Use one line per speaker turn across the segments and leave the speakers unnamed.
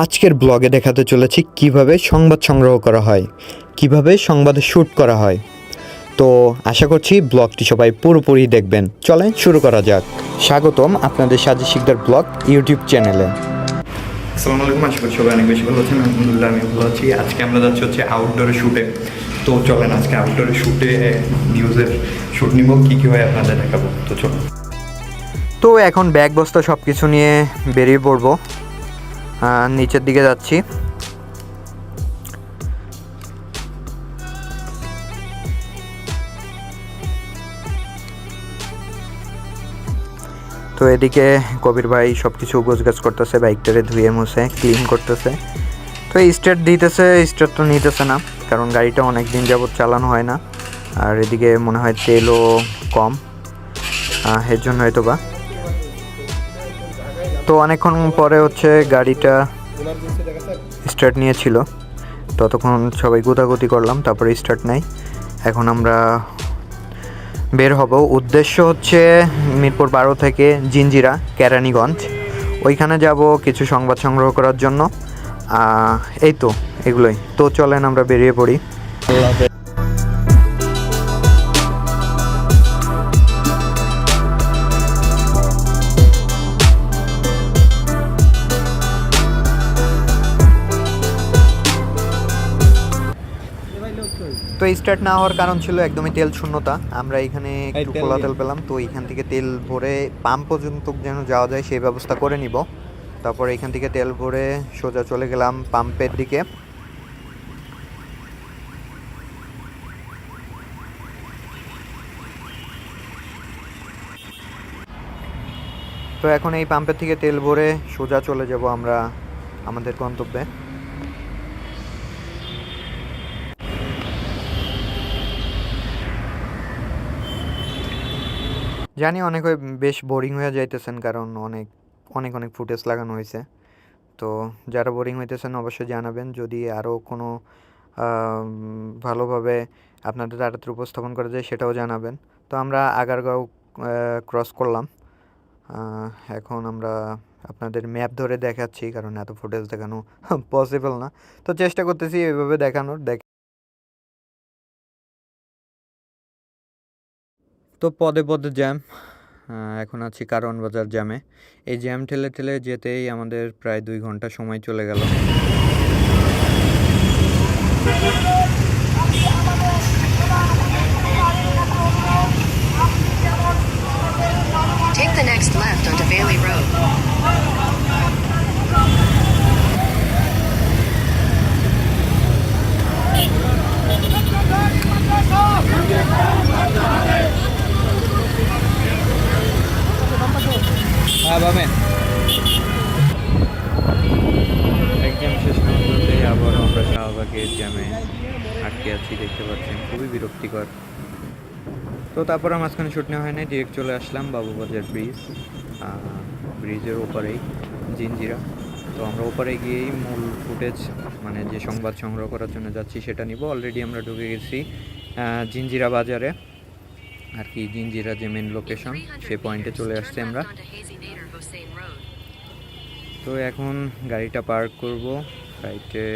আজকের ব্লগে দেখাতে চলেছি কীভাবে সংবাদ সংগ্রহ করা হয় কীভাবে সংবাদ শ্যুট করা হয়। তো আশা করছি ব্লগটি সবাই পুরোপুরি দেখবেন। চলেন শুরু করা যাক। স্বাগতম আপনাদের সাজি শিকদার ব্লগ ইউটিউব চ্যানেলে। আসসালামু আলাইকুম আশা করি সবাই অনেক বেশি ভালো আছেন। আলহামদুলিল্লাহ আমি ভালো আছি। আজকে আমরা যাচ্ছি হচ্ছে আউটডোরে শ্যুটে তো চলেন আজকে আউটডোরে শ্যুটে নিউজের শ্যুট নিব। কী কী হয় আপনাদের দেখাবো? তো চলো তো এখন ব্যাগ বস্তা সব কিছু নিয়ে বেরিয়ে পড়ব। নিচের দিকে যাচ্ছি। তো এদিকে কবির ভাই সব কিছু গোছগাছ করতেছে, বাইকটারে ধুয়ে মুছে ক্লিন করতেছে। তো স্টার্ট দিতেছে স্টার্ট তো নিতেছে না, কারণ গাড়িটা অনেক দিন যাবত চালানো হয় না। আর এদিকে মনে হয় তেলও কম এর জন্য হয়তো বা তো অনেকক্ষণ পরে হচ্ছে গাড়িটা স্টার্ট নিয়েছিল। ততক্ষণ সবাই গুতাগুতি করলাম, তারপরে স্টার্ট নেই। এখন আমরা বের হব। উদ্দেশ্য হচ্ছে মিরপুর বারো থেকে জিঞ্জিরা কেরানীগঞ্জ। ওইখানে যাব কিছু সংবাদ সংগ্রহ করার জন্য। এই তো, এগুলোই। তো চলেন আমরা বেরিয়ে পড়ি। তো স্টার্ট না হওয়ার কারণ ছিল একদমই তেল শূন্যতা। আমরা এখানে একটু খোলা তেল পেলাম তো এখান থেকে তেল ভরে পাম্প পর্যন্ত যেন যাওয়া যায় সেই ব্যবস্থা করে নিব। তারপর এখান থেকে তেল ভরে সোজা চলে গেলাম পাম্পের দিকে। তো এখন এই পাম্পের থেকে তেল ভরে সোজা চলে যাব আমরা আমাদের গন্তব্যে। জানি অনেক বেশ বোরিং হয়ে যাইতেছেন কারণ অনেক অনেক অনেক ফুটেজ লাগানো হয়েছে তো যারা বোরিং হইতেছেন অবশ্যই জানাবেন। যদি আরও কোনো ভালোভাবে আপনাদের তাড়াতাড়ি উপস্থাপন করা যায় সেটাও জানাবেন। তো আমরা আগারগাঁও ক্রস করলাম। এখন আমরা আপনাদের ম্যাপ ধরে দেখাচ্ছি কারণ এত ফুটেজ দেখানো পসিবল না। তো চেষ্টা করতেছি এইভাবে দেখানোর। দেখ তো পদে পদে জ্যাম এখন আছি কারণ বাজার জ্যামে এই জ্যাম ঠেলে ঠেলে যেতেই আমাদের প্রায় দুই ঘণ্টা সময় চলে গেল। পাচ্ছেন খুবই বিরক্তিকর। তো তারপর মাঝখানে শ্যুট নেওয়া হয় না ডিরেক্ট চলে আসলাম বাবুবাজার ব্রিজ ব্রিজের ওপারেই জিঞ্জিরা তো আমরা ওপারে গিয়েই মূল ফুটেজ মানে যে সংবাদ সংগ্রহ করার জন্য যাচ্ছি সেটা নিব। অলরেডি আমরা ঢুকে গেছি আহ, জিঞ্জিরা বাজারে। আর কি জিঞ্জিরা যে মেন লোকেশন সে পয়েন্টে চলে আসছে আমরা. তো এখন গাড়িটা পার্ক করব। সাইডে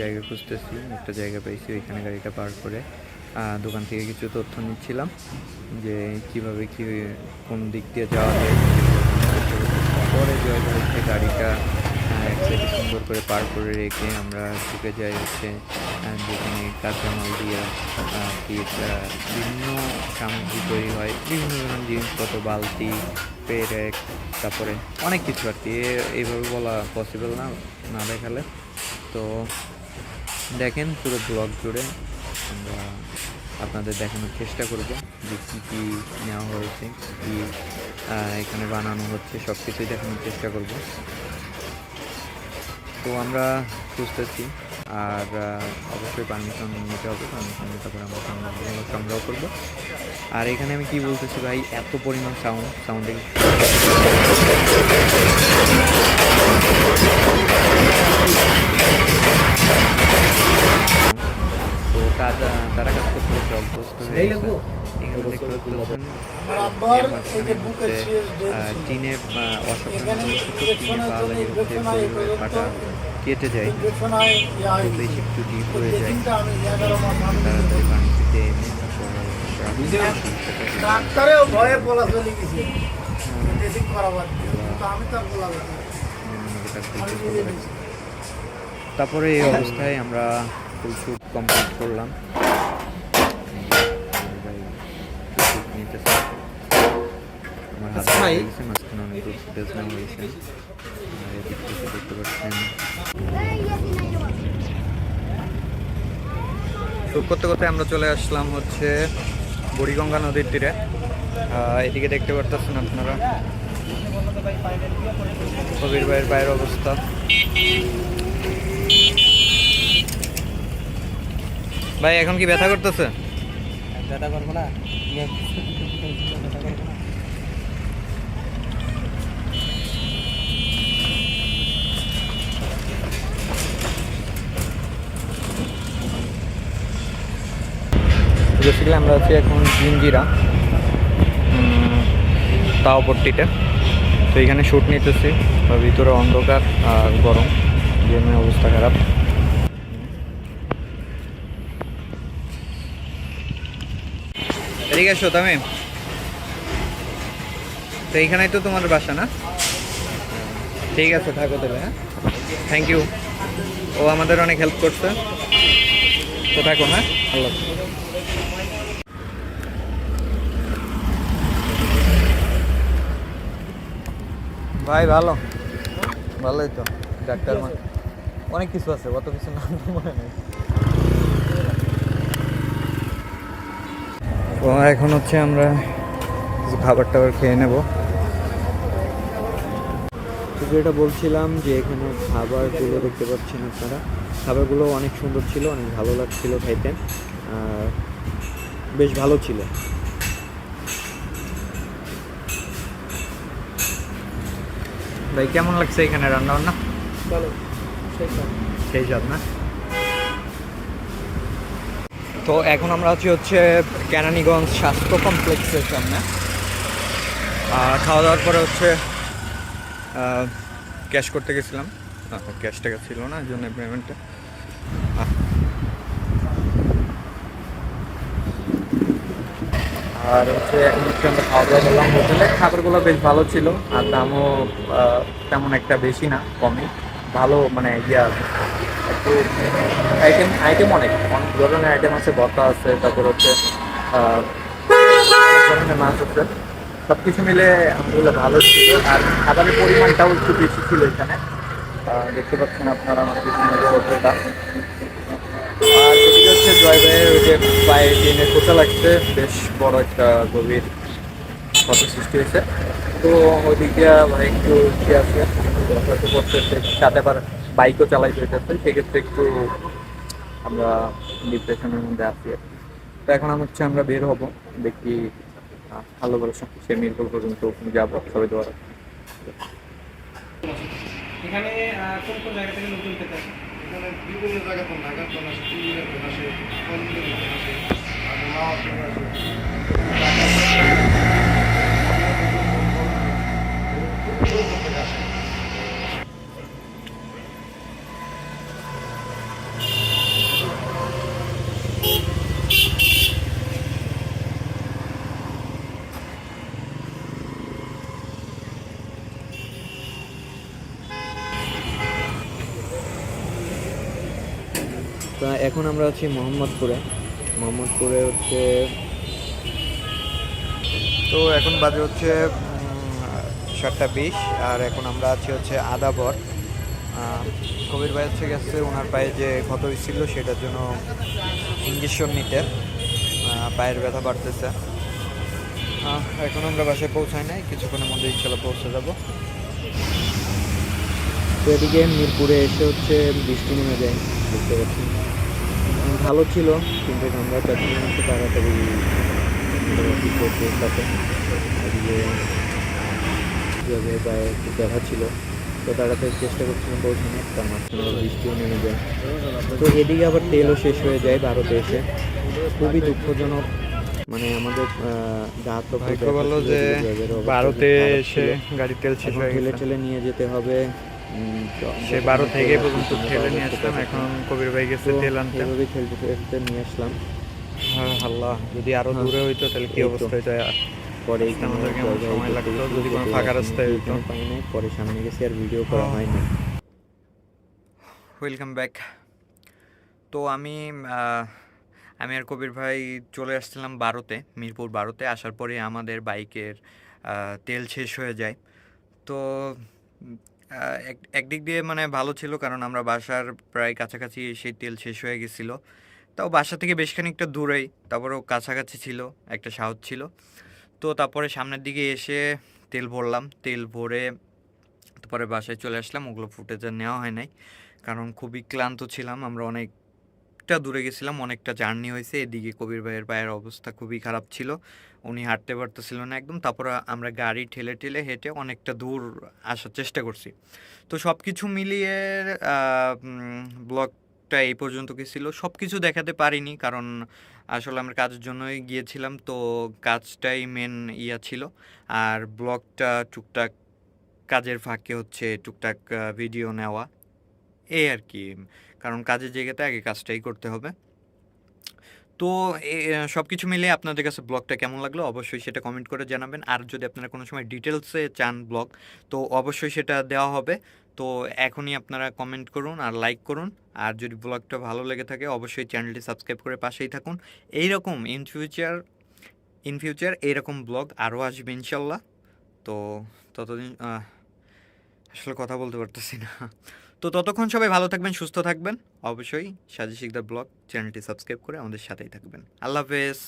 জায়গা খুঁজতেছি, একটা জায়গা পেয়েছি ওইখানে গাড়িটা পার করে। দোকান থেকে কিছু তথ্য নিচ্ছিলাম যে কীভাবে কি, কোন দিক দিয়ে যাওয়া যায়। পরে জয়গড় গাড়িটা সুন্দর করে পার করে রেখে আমরা ঢুকে যাই হচ্ছে যেখানে কাঁচামাল দিয়ে বিভিন্ন সামগ্রী তৈরি হয়, বিভিন্ন ধরনের জিনিসপত্র, বালতি, পেরেক, তারপরে অনেক কিছু আর কি। এইভাবে বলা পসিবল না না দেখালে। তো দেখেন পুরো ব্লগ জুড়ে আমরা আপনাদের দেখানোর চেষ্টা করব যে কী কী নেওয়া হয়েছে, কী এখানে বানানো হচ্ছে সব কিছুই দেখানোর চেষ্টা করব। তো আমরা খুঁজতেছি। আর অবশ্যই পারমিশন নিতে হবে। পারমিশন নিতে তারপরে আমরা সামনে সংগ্রহ করব। আর এখানে আমি কি বলতেছি ভাই? এত পরিমাণ সাউন্ড সাউন্ডিং অভ্যস্ত হয়ে গেছে। এখানে
যে
পাটা কেটে যায়। বেশি একটু ডিপ হয়ে যায়। তাড়াতাড়ি পানিতে
ডাক্তারেও ভয়ে বলা চলে গেছে। আমি তো বলা।
তারপরে এই অবস্থায় আমরা ফুল শ্যুট কমপ্লিট করলাম। আমার হাতে মাঝখানে থেকে দেখতে পাচ্ছেন শুট করতে করতে আমরা চলে আসলাম হচ্ছে বুড়িগঙ্গা নদীর তীরে। এদিকে দেখতে পারতেছেন আপনারা। কবির ভাইয়ের পায়ের অবস্থা। ভাই, এখন কি ব্যথা করতেছে?
ব্যথা করব না ব্যথা করব না
বেসিক্যালি আমরা আছি এখন জিঞ্জিরা তাওপট্টিতে তো এখানে শ্যুট নিতেছি ভিতরে অন্ধকার আর গরম। জন্য অবস্থা খারাপ। ঠিক এসো তুমি তো এইখানেই তো তোমার বাসা না? ঠিক আছে, থাকো তাহলে হ্যাঁ? থ্যাংক ইউ ও আমাদের অনেক হেল্প করছে। তো থাকো হ্যাঁ? আল্লাহ ভাই, ভালো। ভালোই তো, ডাক্তার অনেক কিছু আছে কত কিছু নাম তো মনে নেই। এখন হচ্ছে আমরা কিছু খাবার টাবার খেয়ে নেব। যেটা বলছিলাম যে এখানে খাবারগুলো দেখতে পাচ্ছেন আপনারা। খাবারগুলো অনেক সুন্দর ছিল, অনেক ভালো লাগছিল খাইতে। বেশ ভালো ছিল। ভাই কেমন লাগছে এখানে রান্না বান্না
ভালো সেই
সব। না? তো এখন আমরা আছি হচ্ছে কেরানীগঞ্জ স্বাস্থ্য কমপ্লেক্সের সামনে। আর খাওয়া দাওয়ার পরে হচ্ছে ক্যাশ করতে গেছিলাম। ক্যাশ টাকা ছিল না এই জন্য পেমেন্টটা আর হচ্ছে এখন হচ্ছে আমরা খাওয়া দাওয়া করলাম হোটেলে। খাবারগুলো বেশ ভালো ছিল, আর দামও তেমন একটা বেশি না, কমই। ভালো মানে ইয়া একটু আইটেম আইটেম অনেক। অনেক ধরনের আইটেম আছে, ভর্তা আছে, তারপর হচ্ছে ধরনের মাছ আছে। সব কিছু মিলে আলহামদুলিল্লাহ ভালো ছিল, আর খাবারের পরিমাণটাও একটু বেশি ছিল এখানে। দেখতে পাচ্ছেন আপনারা আমার যে হোটেলটা। আর হচ্ছে ওই যে পায়ে টেনে খোঁচা লাগছে, বেশ বড় একটা গভীর ক্ষত সৃষ্টি হয়েছে। তো ওইদিকে ভাই একটু কি আছে? হয়তো করতেছে সাথে আবার বাইকও চালাই হইতেছে সেক্ষেত্রে একটু আমরা ডিপ্রেশনের মধ্যে আছি। আর তো এখন হচ্ছে আমরা বের হব, দেখি ভালো করে সে মিরপুর পর্যন্ত যাব, সবাই দেওয়ার
এখানে কোন কোন জায়গা থেকে পেতে
বিভিন্ন জায়গা থেকে নাগার ফোন আসে টিভির ফোন আসে কলিংয়ের ফোন আসে আর ফোন আসে
তো এখন আমরা আছি মোহাম্মদপুরে। মোহাম্মদপুরে হচ্ছে তো এখন বাজে হচ্ছে সাতটা বিশ আর এখন আমরা আছি হচ্ছে আদাবর। কবির ভাই হচ্ছে গেছে ওনার পায়ে যে ক্ষত ছিল সেটার জন্য ইঞ্জেকশন নিতে। পায়ের ব্যথা বাড়তেছে। এখন আমরা বাসায় পৌঁছাই নাই কিছুক্ষণের মধ্যে ইনশাল্লাহ পৌঁছে যাব। তো এদিকে মিরপুরে এসে হচ্ছে বৃষ্টি নেমে যায় দেখতে পাচ্ছি উম, ভালো ছিল কিন্তু আমরা একটু তাড়াতাড়ি ঠিক করতে সাথে গায়ে একটু ব্যথা ছিল তো তাড়াতাড়ি চেষ্টা করছিলাম পৌঁছানোর তার মাঝখানে বৃষ্টিও নেমে যায়। তো এদিকে আবার তেলও শেষ হয়ে যায় ভারতে এসে। খুবই দুঃখজনক
মানে আমাদের
ভাগ্য ভালো যে বারোতে এসে গাড়ি তেল শেষ হয়ে
ঠেলে নিয়ে যেতে হবে।
সে বারো থেকে পর্যন্ত ঠেলে নিয়ে আসলাম। এখন কবির ভাই গেছে তেল আনতে।
এইভাবেই ঠেলতে ঠেলতে নিয়ে আসলাম।
হ্যাঁ, আল্লাহ যদি আরও
হ্যাঁ।
দূরে হইতো তাহলে কি অবস্থা হইতো?
পরে
আমাদের কেমন সময় লাগতো? যদি কোনো ফাঁকা রাস্তায় হইতো।
পাই নাই। পরে সামনে গেছি আর ভিডিও করা
হ্যাঁ।
হয়নি।
ওয়েলকাম ব্যাক তো আমি আমি আর কবির ভাই চলে আসছিলাম বারোতে মিরপুর বারোতে। আসার পরে আমাদের বাইকের তেল শেষ হয়ে যায়। তো একদিক দিয়ে মানে ভালো ছিল কারণ আমরা বাসার প্রায় কাছাকাছি সেই তেল শেষ হয়ে গেছিল। তাও বাসা থেকে বেশ খানিকটা দূরেই, তারপরেও কাছাকাছি ছিল, একটা সাহস ছিল। তো তারপরে সামনের দিকে এসে তেল ভরলাম, তেল ভরে তারপরে বাসায় চলে আসলাম। ওগুলো ফুটেজ আর নেওয়া হয় নাই, কারণ খুবই ক্লান্ত ছিলাম। আমরা অনেকটা দূরে গেছিলাম, অনেকটা জার্নি হয়েছে। এদিকে কবির ভাইয়ের পায়ের অবস্থা খুবই খারাপ ছিল। উনি হাঁটতে পারতেছিল না একদম। তারপর আমরা গাড়ি ঠেলে ঠেলে হেঁটে অনেকটা দূর আসার চেষ্টা করছি। তো সব কিছু মিলিয়ে ব্লগটা এই পর্যন্ত কি ছিল সব কিছু দেখাতে পারিনি কারণ আসলে আমরা কাজের জন্যই গিয়েছিলাম। তো কাজটাই মেন ইয়া ছিল। আর ব্লগটা টুকটাক কাজের ফাঁকে হচ্ছে টুকটাক ভিডিও নেওয়া। এই আর কি। কারণ কাজের জায়গাতে আগে কাজটাই করতে হবে। তো সব কিছু মিলে আপনাদের কাছে ব্লগটা কেমন লাগল অবশ্যই সেটা কমেন্ট করে জানাবেন। আর যদি আপনারা কোনো সময় ডিটেলসে চান ব্লগ, তো অবশ্যই সেটা দেওয়া হবে। তো এখনই আপনারা কমেন্ট করুন আর লাইক করুন। আর যদি ব্লগটা ভালো লেগে থাকে অবশ্যই চ্যানেলটি সাবস্ক্রাইব করে পাশেই থাকুন। এইরকম ইন ফিউচার ইন ফিউচার এইরকম ব্লগ আরও আসবে ইনশাল্লাহ। তো ততদিন আসলে কথা বলতে পারতেছি না। তো ততক্ষণ সবাই ভালো থাকবেন, সুস্থ থাকবেন। অবশ্যই সাজি শিকদার ব্লগ চ্যানেলটি সাবস্ক্রাইব করে আমাদের সাথেই থাকবেন। আল্লাহ হাফেজ।